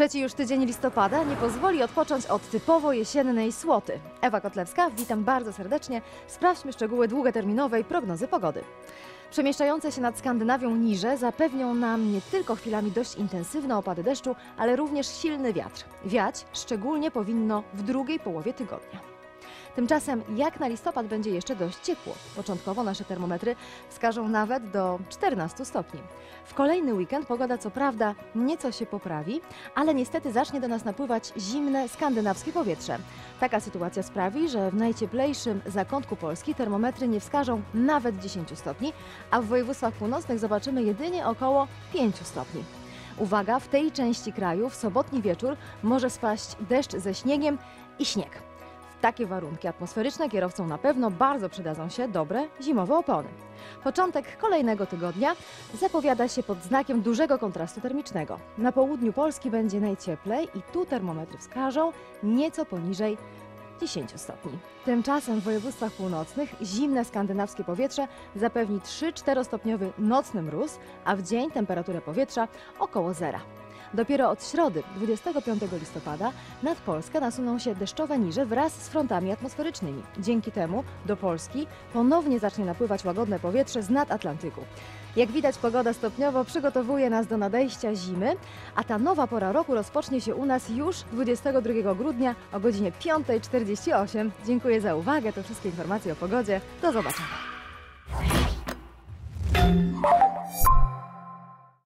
Trzeci już tydzień listopada nie pozwoli odpocząć od typowo jesiennej słoty. Ewa Kotlewska, witam bardzo serdecznie. Sprawdźmy szczegóły długoterminowej prognozy pogody. Przemieszczające się nad Skandynawią niże zapewnią nam nie tylko chwilami dość intensywne opady deszczu, ale również silny wiatr. Wiać szczególnie powinno w drugiej połowie tygodnia. Tymczasem jak na listopad będzie jeszcze dość ciepło. Początkowo nasze termometry wskażą nawet do 14 stopni. W kolejny weekend pogoda co prawda nieco się poprawi, ale niestety zacznie do nas napływać zimne skandynawskie powietrze. Taka sytuacja sprawi, że w najcieplejszym zakątku Polski termometry nie wskażą nawet 10 stopni, a w województwach północnych zobaczymy jedynie około 5 stopni. Uwaga, w tej części kraju w sobotni wieczór może spaść deszcz ze śniegiem i śnieg. Takie warunki atmosferyczne kierowcom na pewno bardzo przydadzą się dobre zimowe opony. Początek kolejnego tygodnia zapowiada się pod znakiem dużego kontrastu termicznego. Na południu Polski będzie najcieplej i tu termometry wskażą nieco poniżej 10 stopni. Tymczasem w województwach północnych zimne skandynawskie powietrze zapewni 3-4 stopniowy nocny mróz, a w dzień temperaturę powietrza około zera. Dopiero od środy, 25 listopada, nad Polskę nasuną się deszczowe niże wraz z frontami atmosferycznymi. Dzięki temu do Polski ponownie zacznie napływać łagodne powietrze z nad Atlantyku. Jak widać, pogoda stopniowo przygotowuje nas do nadejścia zimy, a ta nowa pora roku rozpocznie się u nas już 22 grudnia o godzinie 5.48. Dziękuję za uwagę. To wszystkie informacje o pogodzie. Do zobaczenia.